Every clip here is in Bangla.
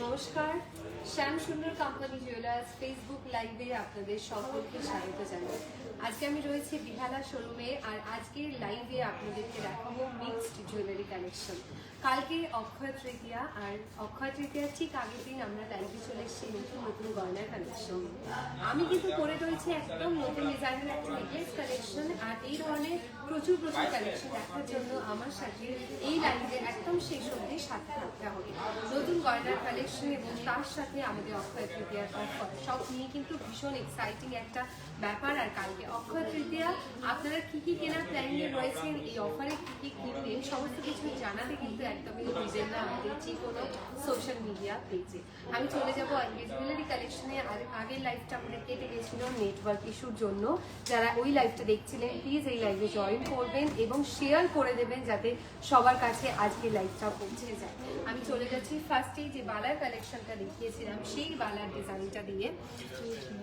নমস্কার। শ্যাম সুন্দর কোম্পানি জুয়েলার্স ফেসবুক লাইভে আপনাদের সকলকে স্বাগত জানাই। আজকে আমি রয়েছি বিহালা শোরুমে আর আজকের লাইভে আপনাদেরকে দেখাবো মিক্সড জুয়েলারি কালেকশন কালকে অক্ষয় তৃতীয়া আর অক্ষয় তৃতীয়ার ঠিক আগের দিন আমরা লাইভে চলে এসেছি নতুন নতুন গয়নার কালেকশন আমি কিন্তু করে রয়েছি একদম নতুন ডিজাইনের একটা নেকলেস কালেকশন আর এই ধরনের প্রচুর প্রচুর কালেকশন দেখার জন্য আমার সাথে এই লাইভে একদম শেষ অবধি সাথে থাকতে হবে। নতুন গয়নার কালেকশন এবং তার সাথে আমাদের অক্ষয় তৃতীয়ার সব নিয়ে কিন্তু ভীষণ এক্সাইটিং একটা ব্যাপার। আর কালকে অক্ষয় তৃতীয়া, আপনারা কি কি কেনার প্ল্যানিংয়ে রয়েছেন, এই অফারে কি কি কিনবেন, সমস্ত কিছু জানাতে কিন্তু একদমই বুঝেন না আমাদের যে কোনো সোশ্যাল মিডিয়া পেজে আমি চলে যাব আজকে জুয়েলারি কালেকশনে আর আগের লাইভটা আমাদের কেটে গেছিল নেটওয়ার্ক ইস্যুর জন্য। যারা ওই লাইভটা দেখছিলেন প্লিজ এই লাইভে জয়েন করবেন এবং শেয়ার করে দেবেন যাতে সবার কাছে আজকে লাইভটা পৌঁছে যায়। আমি চলে যাচ্ছি ফার্স্টেই যে বালার কালেকশনটা দেখিয়েছিলাম, সেই বালার ডিজাইনটা দিয়ে।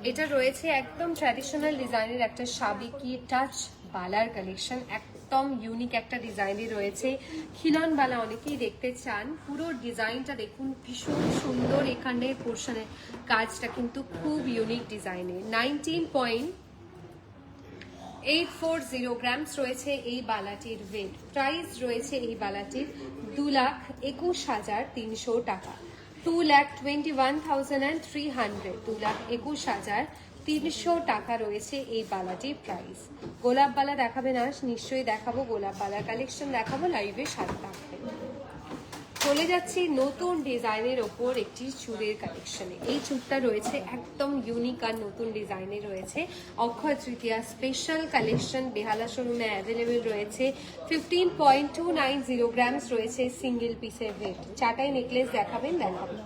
এটা রয়েছে একদম ট্র্যাডিশনাল ডিজাইনের একটা সাবিকি টাচ বালার কালেকশন একদম ইউনিক একটা ডিজাইনে রয়েছে। খিলন বালা অনেকেই দেখতে চান, পুরো ডিজাইনটা দেখুন, ভীষণ সুন্দর এখানের পোর্শনের কাজটা কিন্তু খুব ইউনিক ডিজাইনে nineteen point eight four zero grams রয়েছে এই বালাটির ওয়েট প্রাইস রয়েছে এই বালাটির দু লাখ একুশ হাজার তিনশো টাকা। Two lakh twenty one thousand and three hundred দু লাখ একুশ হাজার তিনশো টাকা রয়েছে এই বালাটির প্রাইস গোলাপ বালা দেখাবে না, নিশ্চয়ই দেখাবো। গোলাপ বালার কালেকশন দেখাবো লাইভে সাথে থাকবে চলে যাচ্ছি নতুন ডিজাইনের ওপর একটি চুড়ের কালেকশনে এই চুড়টা রয়েছে একদম ইউনিক আর নতুন ডিজাইনে রয়েছে। অক্ষয় তৃতীয়া স্পেশাল কালেকশন বেহালা শোরুমে অ্যাভেলেবেল রয়েছে। Fifteen point two nine zero grams রয়েছে সিঙ্গেল পিসের ওয়েট চাটাই নেকলেস দেখাবেন দেখাবেন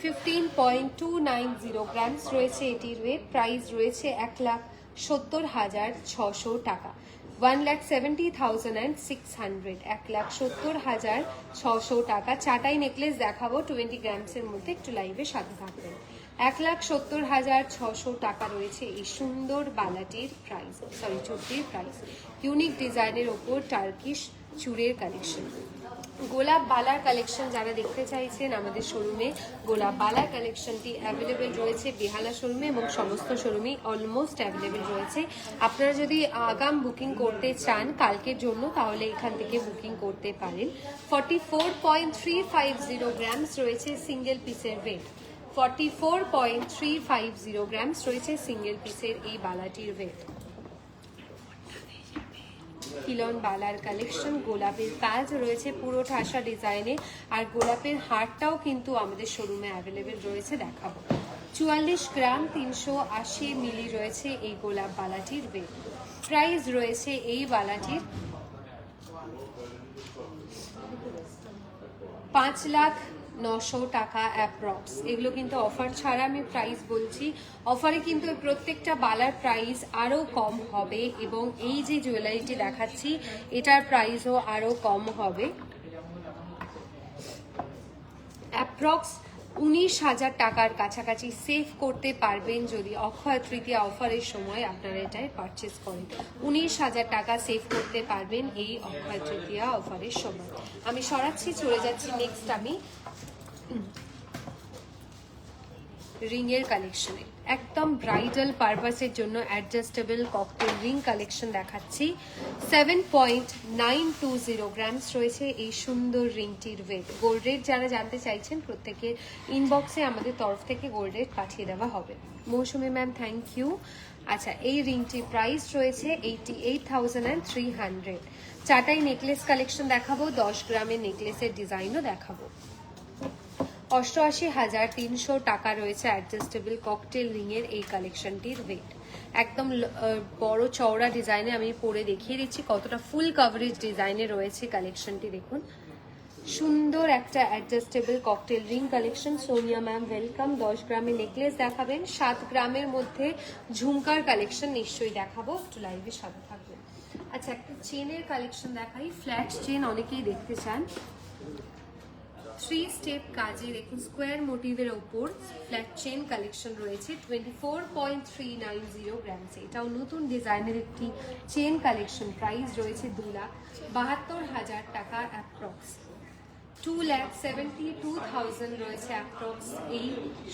fifteen point two nine zero grams রয়েছে এটির ওয়েট প্রাইস রয়েছে এক লাখ সত্তর হাজার ছশো টাকা। One lakh seventy thousand and six hundred এক লাখ সত্তর হাজার ছশো টাকা। চাটাই নেকলেস দেখাবো টোয়েন্টি গ্রামসের মধ্যে, একটু লাইভে সাথে থাকবেন। এক লাখ সত্তর হাজার ছশো টাকা রয়েছে এই সুন্দর বালাটির প্রাইস সরি চুটির প্রাইস ইউনিক ডিজাইনের ওপর টার্কিশ চুড়ের কালেকশন গোলাপ বালার কালেকশন যারা দেখতে চাইছেন আমাদের শোরুমে গোলাপ বালার কালেকশনটি অ্যাভেলেবেল রয়েছে বেহালা শোরুমে এবং সমস্ত শোরুমেই অলমোস্ট অ্যাভেলেবেল রয়েছে। আপনারা যদি আগাম বুকিং করতে চান কালকের জন্য, তাহলে এখান থেকে বুকিং করতে পারেন। Forty four point three five zero grams রয়েছে সিঙ্গেল পিসের weight forty four point three five zero grams রয়েছে সিঙ্গেল পিসের এই বালাটির ওয়েট কিলন বালার কালেকশন গোলাপের কাজ রয়েছে পুরো ঠাসা ডিজাইনে আর গোলাপের হারটাও কিন্তু আমাদের শোরুমে অ্যাভেলেবেল রয়েছে, দেখাবো। চুয়াল্লিশ গ্রাম তিনশো আশি মিলি রয়েছে এই গোলাপ বালাটির ওয়েট প্রাইস রয়েছে এই বালাটির পাঁচ লাখ নশো টাকা অ্যাপ্রক্স এগুলো কিন্তু অফার ছাড়া আমি প্রাইস বলছি। অফারে কিন্তু প্রত্যেকটা বালার প্রাইস আরও কম হবে এবং এই যে জুয়েলারিটি দেখাচ্ছি, এটার প্রাইসও আরও কম হবে। অ্যাপ্রক্স উনিশ হাজার টাকার কাছাকাছি সেভ করতে পারবেন যদি অক্ষয় তৃতীয়া অফারের সময় আপনারা এটাই পারচেস করেন। উনিশ হাজার টাকা সেভ করতে পারবেন এই অক্ষয় তৃতীয়া অফারের সময়। আমি সরাচ্ছি, চলে যাচ্ছি নেক্সট আমি। রিংয়ের কালেকশনে একদম ব্রাইডাল পারপাসের জন্য অ্যাডজাস্টেবল ককটেল রিং কালেকশন দেখাচ্ছি। Seven point nine two zero grams রয়েছে এই সুন্দর রিংটির ওয়েট গোল্ড রেট যারা জানতে চাইছেন, প্রত্যেকের ইনবক্সে আমাদের তরফ থেকে গোল্ড রেট পাঠিয়ে দেওয়া হবে। মৌসুমি ম্যাম থ্যাংক ইউ আচ্ছা এই রিংটির প্রাইস রয়েছে eighty eight thousand and three hundred চারটাই necklace collection দেখাবো, দশ গ্রামের নেকলেসের ডিজাইনও দেখাবো। অষ্টআশি হাজার তিনশো টাকা রয়েছে অ্যাডজাস্টেবল ককটেল রিংয়ের এই কালেকশনটির ওয়েট একদম বড় চওড়া ডিজাইনে আমি পরে দেখিয়ে দিচ্ছি কতটা ফুল কভারেজ ডিজাইনে রয়েছে কালেকশনটি দেখুন। সুন্দর একটা adjustable cocktail ring collection Sonia ma'am welcome দশ গ্রামের নেকলেস দেখাবেন। সাত গ্রামের মধ্যে ঝুমকার কালেকশন নিশ্চয়ই দেখাবো। একটু লাইভে সাথে থাকবেন। আচ্ছা একটা চেনের কালেকশন দেখাই। ফ্ল্যাট চেন অনেকেই দেখতে চান। থ্রি স্টেপ কাজে দেখুন স্কোয়ার মোটিভের ওপর ফ্ল্যাট চেন কালেকশন রয়েছে twenty four point three nine zero গ্রামসে এটাও নতুন ডিজাইনের একটি চেন কালেকশন প্রাইস রয়েছে দু লাখ বাহাত্তর হাজার টাকা approx two lakh seventy two thousand রয়েছে অ্যাপ্রক্স এই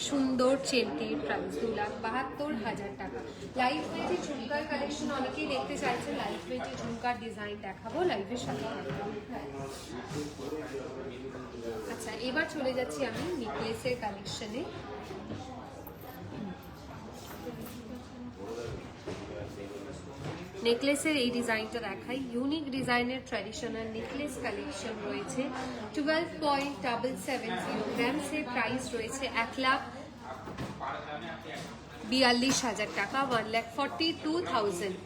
সুন্দর চেনটির প্রাইস দু লাখ বাহাত্তর হাজার টাকা। লাইভ ওয়েটে ঝুমকার কালেকশন অনেকেই দেখতে চাইছে লাইভ ওয়েটে ঝুমকার ডিজাইন দেখাবো লাইভের সাথে। আচ্ছা এবার চলে যাচ্ছি আমি নেকলেসের কালেকশনে নেকলেসের এই ডিজাইনটা দেখাই। ইউনিক ডিজাইনের ট্র্যাডিশনাল নেকলেস কালেকশন রয়েছে। Twelve point double seven zero গ্রামসের price রয়েছে এক লাখ বিয়াল্লিশ হাজার টাকা one lakh forty two thousand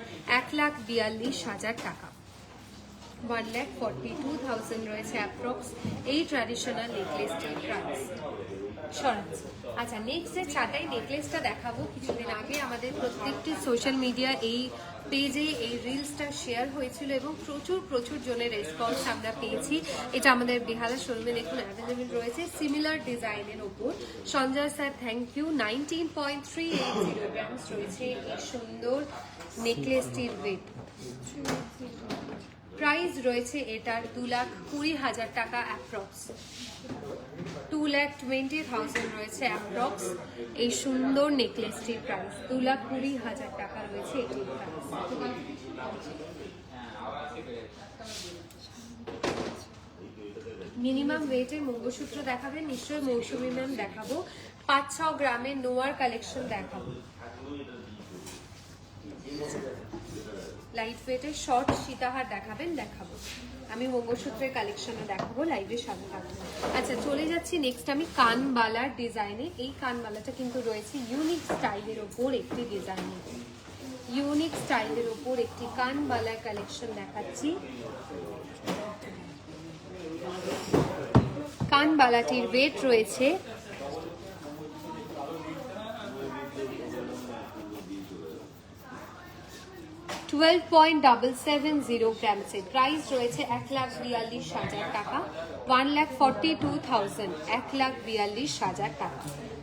এক লাখ বিয়াল্লিশ হাজার টাকা। One lakh forty two thousand রয়েছে অ্যাপ্রক্স এই ট্র্যাডিশনাল নেকলেসটির প্রাইস সরাচ্ছি আচ্ছা নেক্সট যে চাটাই নেকলেসটা দেখাবো কিছুদিন আগে আমাদের প্রত্যেকটি সোশ্যাল মিডিয়া এই পেজে এই রিলসটা শেয়ার হয়েছিল এবং প্রচুর প্রচুর জনের রেসপন্স আমরা পেয়েছি। এটা আমাদের বেহালা শোরুমে দেখুন অ্যাভেলেবেল রয়েছে। সিমিলার ডিজাইনের ওপর। Sanjay sir thank you nineteen point three eight zero grams রয়েছে এই সুন্দর নেকলেসটির ওয়েট প্রাইস রয়েছে এটার দু লাখ কুড়ি হাজার টাকা approx two lakh twenty thousand রয়েছে অ্যাপ্রক্স এই সুন্দর নেকলেসটির প্রাইস দু লাখ কুড়ি হাজার টাকা রয়েছে এটির প্রাইস মিনিমাম ওয়েটের মঙ্গলসূত্র দেখাবেন নিশ্চয়ই মৌসুমি ম্যাম দেখাবো। পাঁচ ছ গ্রামের নোয়ার কালেকশন দেখাবো। লাইট ওয়েটের শর্ট সীতাহার দেখাবেন, দেখাবো। আমি মঙ্গলসূত্রের কালেকশনে দেখাবো লাইভে সাথে থাকব। আচ্ছা চলে যাচ্ছি নেক্সট আমি কানবালার ডিজাইনে এই কানবালাটা কিন্তু রয়েছে ইউনিক স্টাইলের ওপর একটি ডিজাইনে ইউনিক স্টাইলের ওপর একটি কানবালার কালেকশন দেখাচ্ছি। কানবালাটির ওয়েট রয়েছে twelve point double seven zero গ্রামসের price রয়েছে এক লাখ বিয়াল্লিশ হাজার টাকা one lakh forty two thousand এক লাখ বিয়াল্লিশ হাজার টাকা।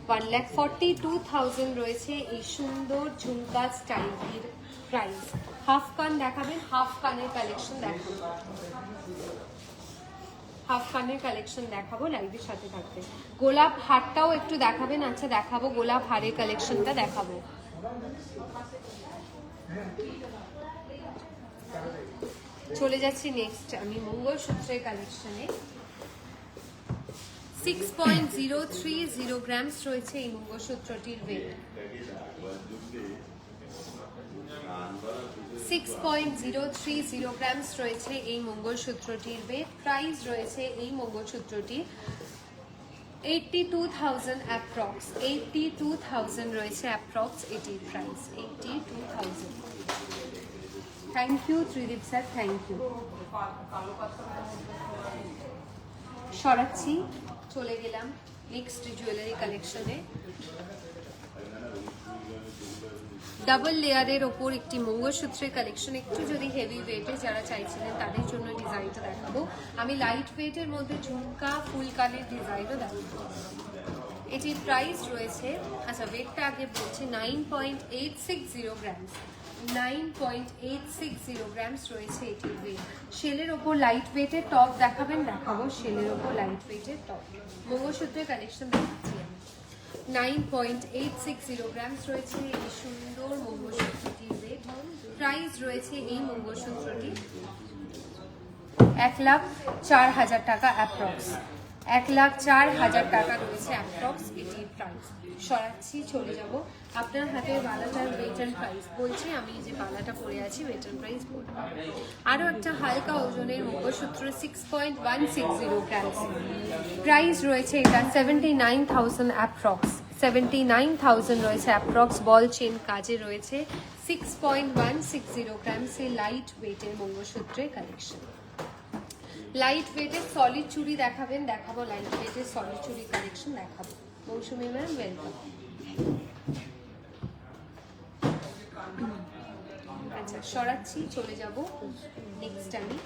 One lakh forty two thousand রয়েছে এই সুন্দর ঝুমকা স্টাইলটির প্রাইস হাফ কান দেখাবেন, হাফ কানের কালেকশন দেখাবেন হাফ কানের কালেকশন দেখাবো লাইভের সাথে থাকবে। গোলাপ হারটাও একটু দেখাবেন আচ্ছা দেখাবো, গোলাপ হারের কালেকশনটা দেখাবো। চলে যাচ্ছি নেক্সট আমি মঙ্গলসূত্রের কালেকশনে six point zero three zero grams রয়েছে এই মঙ্গলসূত্রটির weight six point zero three zero grams রয়েছে এই মঙ্গলসূত্রটির ওয়েট প্রাইস রয়েছে এই মঙ্গলসূত্রটির eighty two thousand approx eighty two thousand রয়েছে অ্যাপ্রক্স এটির price eighty two thousand thank you Tridip sir thank you সরাচ্ছি, চলে গেলাম নেক্সট জুয়েলারি কালেকশনে ডাবল লেয়ারের ওপর একটি মঙ্গলসূত্রের কালেকশন একটু যদি হেভি ওয়েটে যারা চাইছিলেন তাদের জন্য ডিজাইনটা দেখাবো। আমি লাইট ওয়েটের মধ্যে ঝুমকা ফুলকানের ডিজাইনও দেখাবো। এটির প্রাইস রয়েছে আচ্ছা ওয়েটটা আগে বলছি nine point eight six zero grams nine point eight six zero grams রয়েছে এটির ওয়েট শেলের ওপর লাইট ওয়েটের টপ দেখাবেন, দেখাবো শেলের ওপর লাইট ওয়েটের টপ মঙ্গলসূত্রের কালেকশন দেখাচ্ছি nine point eight six zero grams রয়েছে এই সুন্দর মঙ্গলসূত্রটির ওয়েট প্রাইস রয়েছে এই মঙ্গলসূত্রটি এক লাখ চার হাজার টাকা অ্যাপ্রক্স এক লাখ চার হাজার টাকা রয়েছে অ্যাপ্রক্স এটির প্রাইস সরাচ্ছি, চলে যাব। আপনার হাতে বালাটার ওয়েট অ্যান্ড প্রাইস বলছি, আমি যে বালাটা পরে আছি ওয়েট অ্যান্ড প্রাইস বলব। আরও একটা হালকা ওজনের mangalsutra six point one six zero grams price রয়েছে এটা seventy nine thousand approx seventy nine thousand রয়েছে অ্যাপ্রক্স বল চেন কাজে রয়েছে। Six point one six zero গ্রামসে light ওয়েটের মঙ্গলসূত্রের কালেকশন লাইট ওয়েটের সলিড চুড়ি দেখাবেন, দেখাবো লাইট ওয়েটের সলিড চুড়ি কালেকশন দেখাবো। মৌসুমি ম্যাম ওয়েলকাম আচ্ছা সরাচ্ছি, চলে যাব। নেক্সট আমি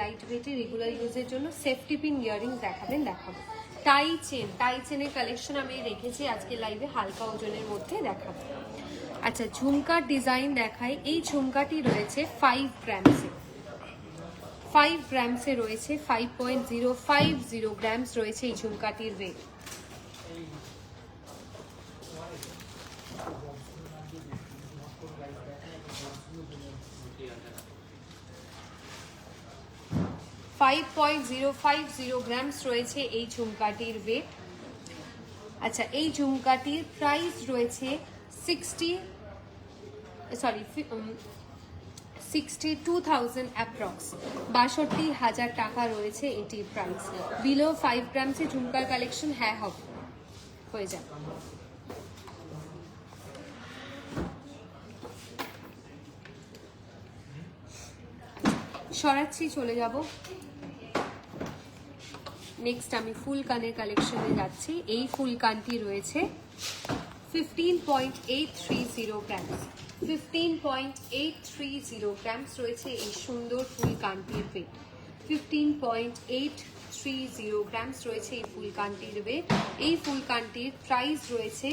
লাইট ওয়েটের রেগুলার ইউজের জন্য সেফটি পিন ইয়ারিং দেখাবেন, দেখাবো। টাই চেন টাই চেনের কালেকশন আমি রেখেছি, আজকে লাইভে হালকা ওজনের মধ্যে দেখাবো। আচ্ছা ঝুমকার ডিজাইন দেখাই, এই ঝুমকাটি রয়েছে ফাইভ গ্রামসে ফাইভ গ্রামসে রয়েছে five point zero five zero grams রয়েছে এই ঝুমকাটির weight five point zero five zero grams রয়েছে এই ঝুমকাটির ওয়েট আচ্ছা এই ঝুমকাটির প্রাইস রয়েছে sixty sorry sixty two thousand approx বাষট্টি হাজার টাকা রয়েছে এটির প্রাইস বিলো ফাইভ গ্রামসে ঝুমকার কালেকশন হ্যাঁ হবে। হয়ে যাবে সরাচ্ছি, চলে যাব। নেক্সট আমি ফুল কানের কালেকশনে যাচ্ছি। এই ফুল কানটি রয়েছে fifteen point eight three zero grams fifteen point eight three zero grams রয়েছে এই সুন্দর ফুল কানটির weight fifteen point eight three zero grams রয়েছে এই ফুল কানটির ওয়েট এই ফুল কানটির প্রাইস রয়েছে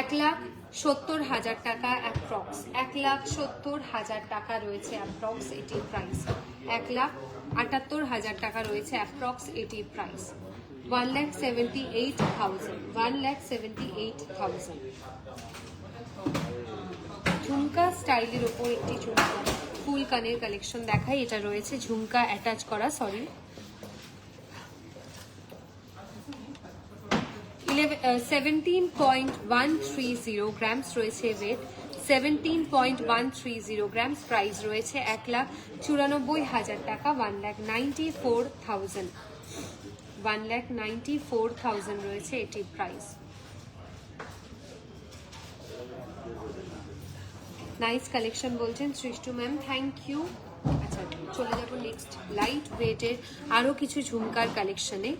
এক লাখ সত্তর হাজার টাকা অ্যাপ্রক্স এক লাখ সত্তর হাজার টাকা রয়েছে অ্যাপ্রক্স এটির প্রাইস এক লাখ আটাত্তর হাজার টাকা রয়েছে অ্যাপ্রক্স এটির price one lakh seventy eight thousand one lakh seventy eight thousand ঝুমকা স্টাইলের ওপর একটি ঝুমকা ফুল কানের কালেকশন দেখাই এটা রয়েছে ঝুমকা অ্যাটাচ করা sorry seventeen point one three zero grams রয়েছে point one three zero grams রয়েছে এক লাখ চুরানব্বই হাজার টাকা one lakh four thousand one four thousand রয়েছে এটির প্রাইস নাইস কালেকশন বলছেন সৃষ্টু ম্যাম থ্যাংক ইউ আচ্ছা চলে যাব নেক্সট লাইট ওয়েটের আরও কিছু ঝুমকার কালেকশনে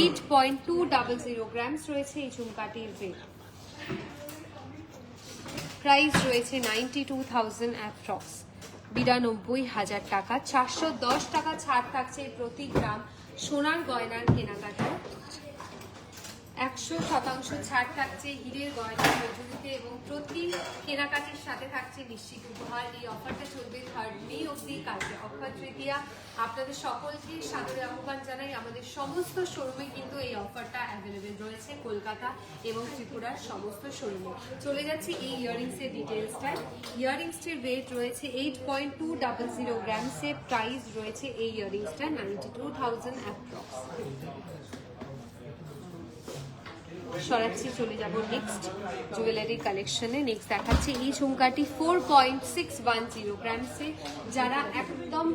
eight point two double zero grams রয়েছে এই ঝুমকাটির ওয়েট প্রাইস রয়েছে নাইনটি টু থাউজেন্ড অ্যাপ্রক্স বিরানব্বই হাজার টাকা, চারশো দশ টাকা ছাড় থাকছে প্রতি গ্রাম সোনার গয়নার কেনাকাটায়। একশো শতাংশ ছাড় থাকছে হীরের গয়না মজুরিতে এবং প্রতি কেনাকাটির সাথে থাকছে নিশ্চিত উপহার। এই অফারটা চলবে থার্ড মে অব্দি কালকে অক্ষয় তৃতীয়া। আপনাদের সকলকে সাদরে আহ্বান জানাই। আমাদের সমস্ত শোরুমে কিন্তু এই অফারটা অ্যাভেলেবেল রয়েছে কলকাতা এবং ত্রিপুরার সমস্ত শোরুমে চলে যাচ্ছে এই ইয়াররিংসের ডিটেলসটায় ইয়াররিংসটির ওয়েট রয়েছে eight point two double zero গ্রামসের price রয়েছে এই ইয়াররিংসটা নাইনটি টু থাউজেন্ড অ্যাপ্রক্স সরাচ্ছি, চলে যাব নেক্সট জুয়েলারি কালেকশনে নেক্সট দেখাচ্ছি এই ঝুমকাটি four point six one zero গ্রামসে যারা একদম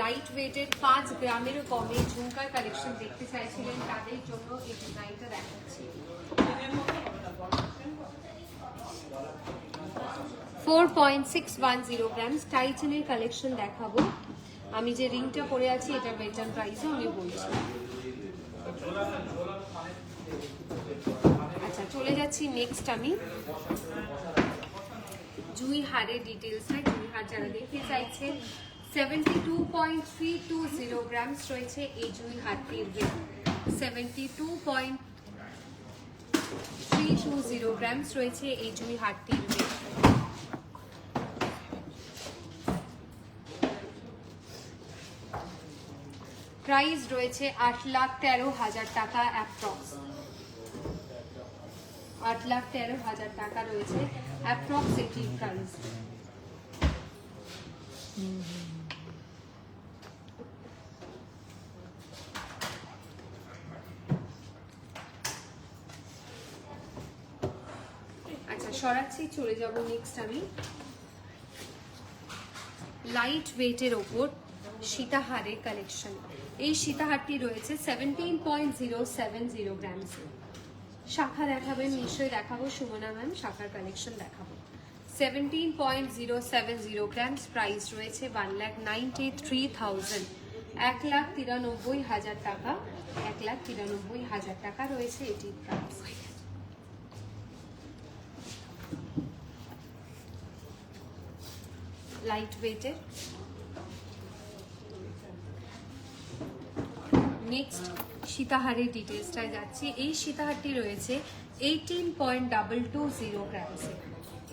লাইট ওয়েটের পাঁচ গ্রামেরও কমে ঝুমকার কালেকশন দেখতে চাইছিলেন, তাদের জন্য এই ডিজাইনটা দেখাচ্ছি। Four point six one zero grams টাইটেনের collection দেখাবো। আমি যে রিংটা পরে আছি এটা বেটার প্রাইসও আমি বলছি। আচ্ছা চলে যাচ্ছি নেক্সট আমি। জুই হারের ডিটেলসে জুই হার যারা দেখতে চাইছে seventy two point three two zero grams রয়েছে এই জুই হারটির seventy two point three two zero grams রয়েছে এই জুই হারটির প্রাইস রয়েছে আট লাখ তেরো হাজার টাকা অ্যাপ্রক্স আট লাখ তেরো হাজার টাকা রয়েছে অ্যাপ্রক্স এটির প্রাইস আচ্ছা সরাচ্ছি, চলে যাব নেক্সট আমি। লাইট ওয়েটের ওপর সীতাহারের কালেকশন এই সীতাহারটি রয়েছে seventeen point zero seven zero গ্রামসে শাখা দেখাবেন, নিশ্চয়ই দেখাবো। সুমনা ম্যাম, শাখার কালেকশন দেখাবো। Seventeen point zero seven zero grams price রয়েছে one lakh ninety three thousand এক লাখ তিরানব্বই হাজার টাকা। এক লাখ তিরানব্বই হাজার টাকা রয়েছে এটির প্রাইস লাইট ওয়েটের নেক্সট সীতাহারের ডিটেলসটায় যাচ্ছি। এই সীতাহারটি রয়েছে eighteen point double two zero গ্রামসে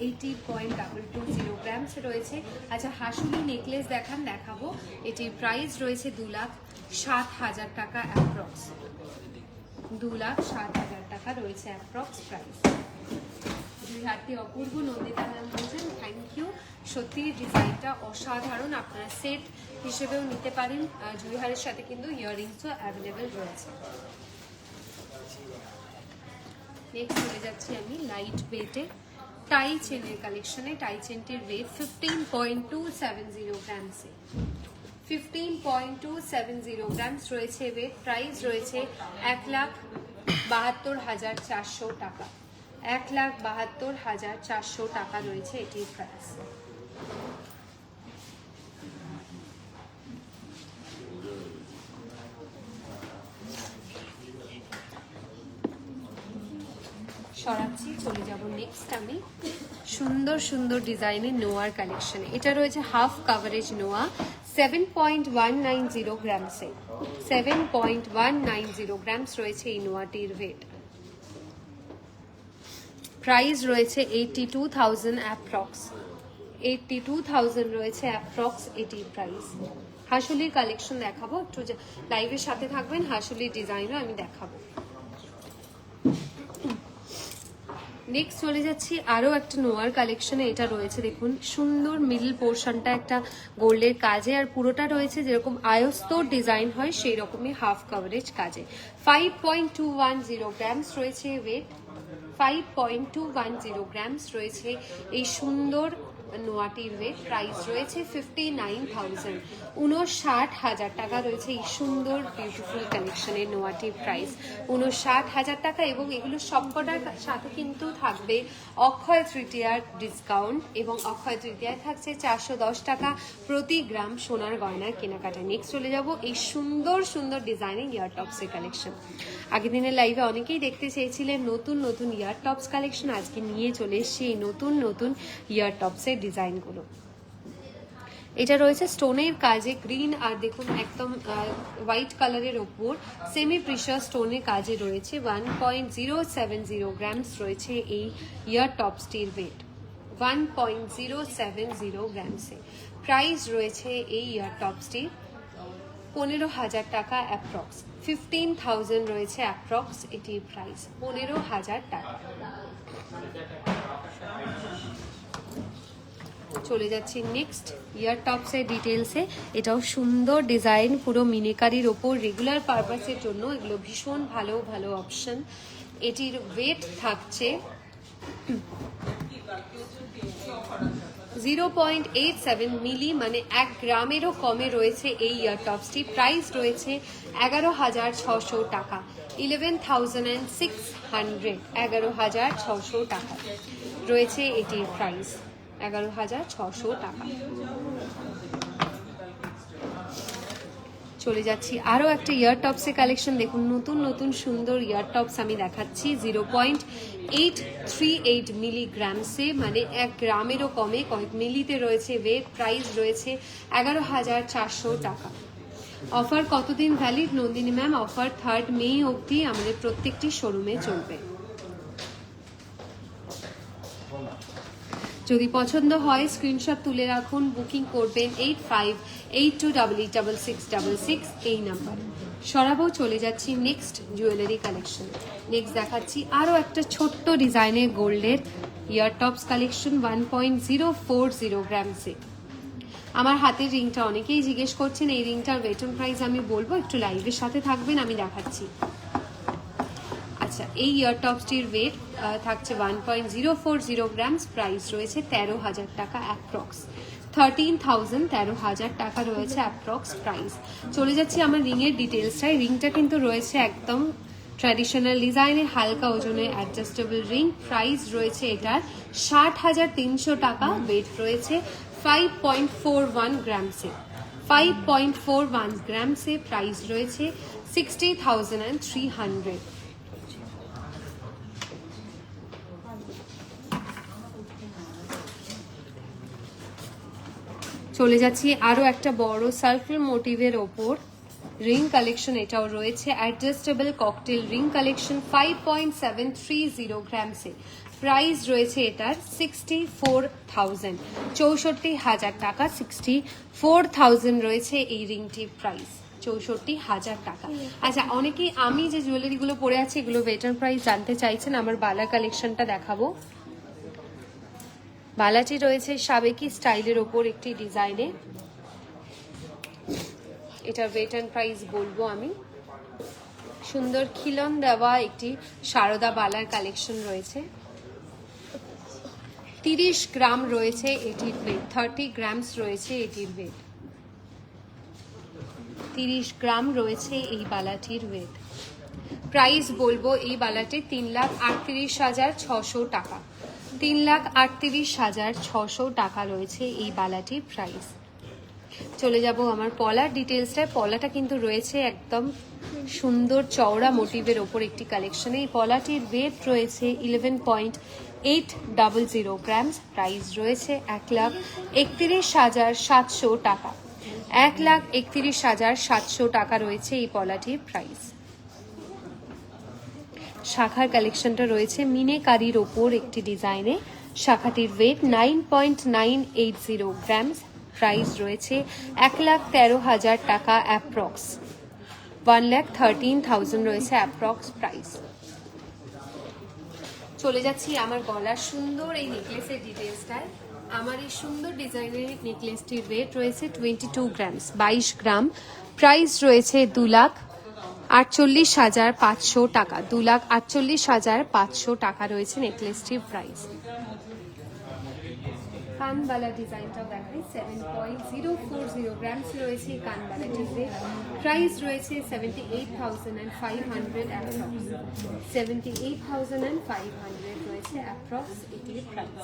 eighty point double two zero grams রয়েছে। আচ্ছা হাসুলি নেকলেস দেখান, দেখাবো। এটির প্রাইস রয়েছে দু লাখ সাত হাজার টাকা অ্যাপ্রক্স দু লাখ সাত হাজার টাকা রয়েছে অ্যাপ্রক্স প্রাইস বিহারটি অপূর্ব নন্দিতা ম্যাম বলছেন থ্যাংক ইউ সত্যি ডিজাইনটা অসাধারণ। আপনারা সেট হিসেবেও নিতে পারেন। জুইহারের সাথে কিন্তু ইয়াররিংসও অ্যাভেলেবেল রয়েছে। নেক্সট চলে যাচ্ছি আমি লাইট ওয়েটে টাই চেনের কালেকশনে tie চেনটির weight fifteen point two seven zero গ্রামসে fifteen point two seven zero grams রয়েছে ওয়েট প্রাইস রয়েছে এক লাখ বাহাত্তর হাজার চারশো টাকা। এক লাখ বাহাত্তর হাজার চারশো টাকা রয়েছে এটির প্রাইস সরাচ্ছি, চলে যাব নেক্সট আমি। সুন্দর সুন্দর ডিজাইনের নোয়ার কালেকশনে এটা রয়েছে হাফ কাভারেজ নোয়া seven point one nine zero গ্রামসে seven point one nine zero grams রয়েছে এই নোয়াটির ওয়েট প্রাইস রয়েছে eighty two thousand approx eighty two thousand রয়েছে অ্যাপ্রক্স এটির প্রাইস হাসুলির কালেকশন দেখাবো, একটু লাইভের সাথে থাকবেন হাসুলির ডিজাইনও আমি দেখাবো। নেক্সট চলে যাচ্ছি, আরও একটা নোয়ার কালেকশনে এটা রয়েছে দেখুন, সুন্দর মিডল পোর্শনটা একটা গোল্ডের কাজে, আর পুরোটা রয়েছে যেরকম আয়স্তর ডিজাইন হয় সেই রকমই হাফ কভারেজ কাজে। Five point two one zero grams রয়েছে weight five point two one zero grams রয়েছে। এই সুন্দর নোয়াটির ওয়েট প্রাইস রয়েছে ফিফটি নাইন থাউজেন্ড উনষাট হাজার টাকা রয়েছে এই সুন্দর বিউটিফুল কালেকশনের নোয়াটির প্রাইস উনষাট হাজার টাকা এবং এগুলো সবকটার সাথে কিন্তু থাকবে অক্ষয় তৃতীয়ার ডিসকাউন্ট এবং অক্ষয় তৃতীয়ায় থাকছে চারশো দশ টাকা প্রতি গ্রাম সোনার গয়নার কেনাকাটা। নেক্সট চলে যাব এই সুন্দর সুন্দর ডিজাইনিং ইয়ার টপসের কালেকশন আগের দিনের লাইভে অনেকেই দেখতে চেয়েছিলেন নতুন নতুন ইয়ার টপস কালেকশন আজকে নিয়ে চলে এসেছি এই নতুন নতুন ইয়ার টপসের ডিজাইনগুলো এটা রয়েছে স্টোনের কাজে গ্রিন, আর দেখুন একদম হোয়াইট কালারের ওপর সেমি প্রিশার স্টোনের কাজে রয়েছে। One point zero seven zero grams রয়েছে এই ear টপসটির weight one point zero seven zero গ্রামসে price রয়েছে এই ইয়ার টপসটির পনেরো হাজার টাকা অ্যাপ্রক্স ফিফটিন থাউজেন্ড রয়েছে অ্যাপ্রক্স এটির প্রাইস, পনেরো হাজার টাকা। চলে যাচ্ছি নেক্সট ইয়ার টপসের ডিটেলসে এটাও সুন্দর ডিজাইন পুরো মিনিকারির ওপর রেগুলার পারপাসের জন্য। এগুলো ভীষণ ভালো ভালো অপশন এটির ওয়েট থাকছে zero point eight seven milli মানে এক গ্রামেরও কমে রয়েছে এই ইয়ার টপসটি প্রাইস রয়েছে এগারো হাজার ছশো টাকা। Eleven thousand and six hundred এগারো হাজার ছশো টাকা। রয়েছে এটির প্রাইস এগারো হাজার ছশো টাকা। চলে যাচ্ছি আরও একটা ইয়ার টপসের কালেকশন দেখুন, নতুন নতুন, সুন্দর ইয়ার টপস আমি দেখাচ্ছি। Zero point eight three eight মিলিগ্রামসে মানে এক গ্রামেরও কমে কয়েক মিলিতে রয়েছে ওয়েট প্রাইস রয়েছে এগারো হাজার চারশো টাকা। অফার কতদিন valid Nandini ma'am offer third May অবধি আমাদের প্রত্যেকটি শোরুমে চলবে। যদি পছন্দ হয় স্ক্রিনশট তুলে রাখুন বুকিং করবেন eight five eight two double eight double six double six এই নাম্বার। সরাবো, চলে যাচ্ছি নেক্সট জুয়েলারি কালেকশন নেক্সট দেখাচ্ছি আরও একটা ছোট্ট ডিজাইনের গোল্ডের ear tops collection one point zero four zero গ্রামসে আমার হাতের রিংটা অনেকেই জিজ্ঞেস করছেন, এই রিংটার ওয়েটন প্রাইস আমি বলব? একটু লাইভের সাথে থাকবেন, আমি দেখাচ্ছি। আচ্ছা এই ইয়ার টপসটির ওয়েট থাকছে one point zero four zero grams price রয়েছে তেরো হাজার টাকা অ্যাপ্রক্স থার্টিন থাউজেন্ড তেরো হাজার টাকা রয়েছে অ্যাপ্রক্স প্রাইস চলে যাচ্ছি আমার রিংয়ের ডিটেলসটাই রিংটা কিন্তু রয়েছে একদম ট্র্যাডিশনাল ডিজাইনে হালকা ওজনের অ্যাডজাস্টেবল রিং প্রাইস রয়েছে এটার ষাট হাজার তিনশো টাকা। ওয়েট রয়েছে ফাইভ পয়েন্ট ফোর ওয়ান গ্রামসে ফাইভ পয়েন্ট ফোর ওয়ান গ্রামসে প্রাইস রয়েছে sixty thousand and three hundred চলে যাচ্ছি আরও একটা বড় সার্কেল মোটিভের ওপর। রিং কালেকশন এটাও রয়েছে। Adjustable cocktail ring collection five point seven three zero গ্রামসে price রয়েছে এটার সিক্সটি ফোর থাউজেন্ড চৌষট্টি হাজার টাকা সিক্সটি ফোর থাউজেন্ড রয়েছে এই রিংটির প্রাইস চৌষট্টি হাজার টাকা। আচ্ছা অনেকেই আমি যে জুয়েলারিগুলো পরে আছি, এগুলো বেটার প্রাইস জানতে চাইছেন। আমার বালা কালেকশনটা দেখাবো। বালাটি রয়েছে সাবেকি স্টাইলের ওপর একটি ডিজাইনে। এটা ওয়েট অ্যান্ড প্রাইস বলব আমি। সুন্দর খিলন দেওয়া একটি সারদা বালার কালেকশন রয়েছে। তিরিশ গ্রাম রয়েছে এটির ওয়েট থার্টি গ্রামস রয়েছে এটির ওয়েট তিরিশ গ্রাম রয়েছে এই বালাটির ওয়েট প্রাইস বলব এই বালাটি তিন লাখ আটত্রিশ হাজার ছশো টাকা। তিন লাখ আটত্রিশ হাজার ছশো টাকা রয়েছে এই বালাটির প্রাইস চলে যাব আমার পলার ডিটেলসটায় পলাটা কিন্তু রয়েছে একদম সুন্দর চওড়া মোটিভের ওপর একটি কালেকশনে এই পলাটির ওয়েট রয়েছে eleven point eight double zero grams price রয়েছে এক লাখ একত্রিশ হাজার সাতশো টাকা। এক লাখ একত্রিশ হাজার সাতশো টাকা রয়েছে এই পলাটির প্রাইস শাখার কালেকশনটা রয়েছে মিনেকারির ওপর একটি ডিজাইনে। শাখাটির weight nine point nine eight zero grams price রয়েছে এক লাখ তেরো হাজার টাকা approx one lakh thirteen thousand রয়েছে অ্যাপ্রক্স প্রাইস চলে যাচ্ছি আমার গলার সুন্দর এই নেকলেসের ডিটেলসটায় আমার এই সুন্দর ডিজাইনের নেকলেসটির ওয়েট রয়েছে টোয়েন্টি টু গ্রামস বাইশ গ্রাম। প্রাইস রয়েছে দু লাখ আটচল্লিশ হাজার পাঁচশো টাকা, দু লাখ আটচল্লিশ হাজার পাঁচশো টাকা রয়েছে নেকলেসটির প্রাইস কানবালা ডিজাইনটাও দেখাই seven point zero four zero grams রয়েছে এই কানবালাটির প্রাইস রয়েছে seventy eight thousand and five hundred approx seventy eight thousand and five hundred রয়েছে অ্যাপ্রক্স এটির প্রাইস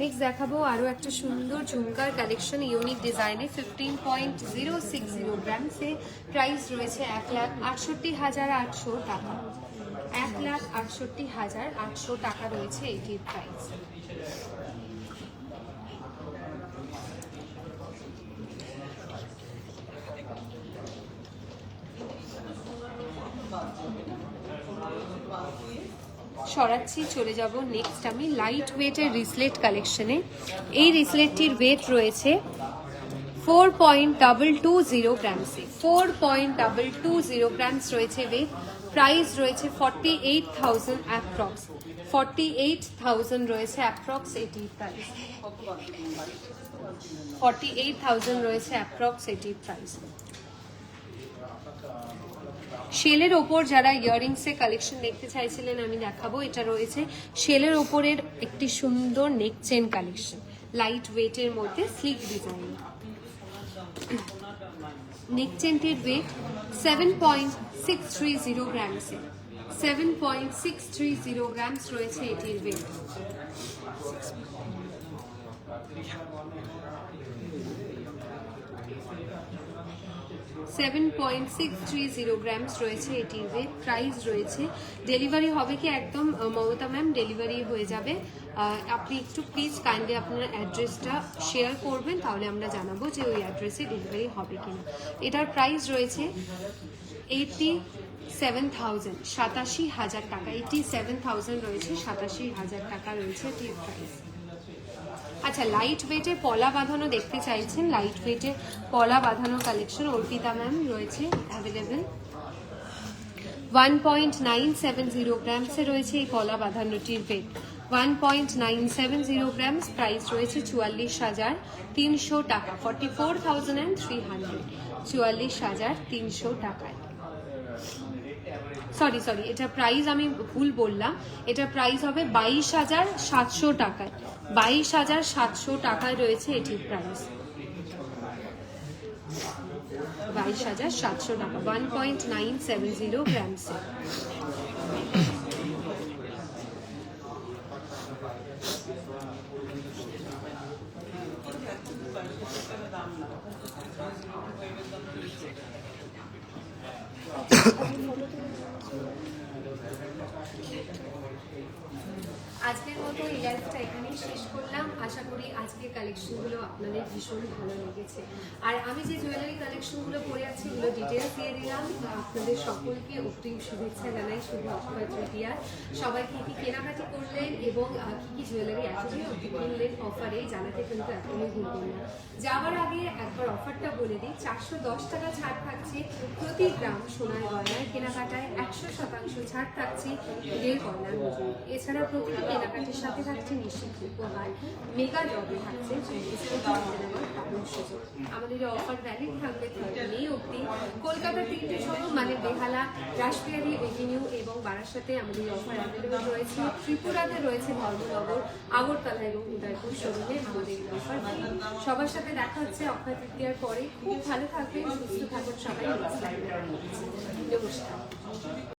নেক্সট দেখাবো আরও একটা সুন্দর ঝুমকার কালেকশন ইউনিক ডিজাইনে fifteen point zero six zero গ্রামসে price রয়েছে এক লাখ আটষট্টি হাজার আটশো টাকা। এক লাখ আটষট্টি হাজার আটশো টাকা রয়েছে এটির প্রাইস সরাচ্ছি, চলে যাব নেক্সট আমি লাইট ওয়েটের রিসলেট কালেকশনে এই রিসলেটটির ওয়েট রয়েছে four point double two zero গ্রামসে four point double two zero grams রয়েছে ওয়েট প্রাইস রয়েছে forty eight thousand approx forty eight thousand রয়েছে অ্যাপ্রক্স এটির প্রাইস ফর্টি এইট থাউজেন্ড রয়েছে অ্যাপ্রক্স এটির প্রাইস শেলের ওপর যারা ইয়াররিংসের কালেকশন দেখতে চাইছিলেন, আমি দেখাবো, এটা রয়েছে শেলের ওপরের একটি সুন্দর নেক চেন কালেকশন লাইট ওয়েটের মধ্যে slick design neck চেনটির weight seven point six three zero গ্রামসে seven point six three zero grams রয়েছে এটির weight seven point six three zero grams রয়েছে এটির ওয়েট প্রাইস রয়েছে। ডেলিভারি হবে কি একদম মমতা ম্যাম ডেলিভারি হয়ে যাবে। আপনি একটু প্লিজ কাইন্ডলি আপনার অ্যাড্রেসটা শেয়ার করবেন, তাহলে আমরা জানাব যে ওই অ্যাড্রেসে ডেলিভারি হবে কিনা। এটার প্রাইস রয়েছে এইটি সেভেন থাউজেন্ড সাতাশি হাজার টাকা। এইটি সেভেন থাউজেন্ড রয়েছে, সাতাশি হাজার টাকা রয়েছে প্রাইস আচ্ছা লাইট ওয়েটে পলা বাঁধানো দেখতে চাইছেন? লাইট ওয়েটে পলা বাঁধানো কালেকশন অর্পিতা ম্যাম রয়েছে available one point nine seven zero গ্রামসে রয়েছে এই পলা বাঁধানোটির weight one point nine seven zero grams price রয়েছে চুয়াল্লিশ হাজার তিনশো টাকা forty four thousand and three hundred চুয়াল্লিশ হাজার তিনশো টাকায়। সরি সরি এটা প্রাইস আমি ভুল বললাম। এটা প্রাইস হবে বাইশ হাজার সাতশো টাকায়। বাইশ হাজার সাতশো টাকায় রয়েছে এটির প্রাইস বাইশ হাজার সাতশো টাকা one point nine seven zero গ্রামসে আজকের মতো এই লাইফটা এখানেই শেষ করলাম। আশা করি আজকের কালেকশনগুলো আপনাদের ভীষণ ভালো লেগেছে। আর আমি যে জুয়েলারি কালেকশনগুলো পরে আছি, এগুলো ডিটেলস দিয়ে দিলাম। আপনাদের সকলকে অগ্রিম শুভেচ্ছা জানাই শুধু অক্ষয় তৃতীয়া। সবাই কি কি কেনাকাটি করলেন এবং কি কি জুয়েলারি অব্দি কিনলেন অফারে জানাতে কিন্তু একদমই ভুলবেন না। যাওয়ার আগে একবার অফারটা বলে দিই। চারশো দশ টাকা ছাড় থাকছে প্রতি গ্রাম সোনার গয়নায় কেনাকাটায়। একশো শতাংশ ছাড় থাকছে ঈদের গয়নার এছাড়া প্রতিটি কেনাকাটির সাথে থাকছে নিশ্চিত উপহার মেগা জবে থাকছে আমাদের অফার ভ্যালিড থাকবে মে অব্দি কলকাতা তিনটে শহর মানে বেহালা, রাসবিহারি এভিনিউ এবং বারাসাতে আমাদের অফার অ্যাভেলেবল রয়েছে। ত্রিপুরাতে রয়েছে ধর্মনগর, আগরতলা এবং উদয়পুর শোরুমে আমাদের অফার সবার সাথে দেখা হচ্ছে, অক্ষয় তৃতীয়ার পরে। খুব ভালো থাকবেন, সুস্থ থাকুন সবাই। নমস্কার।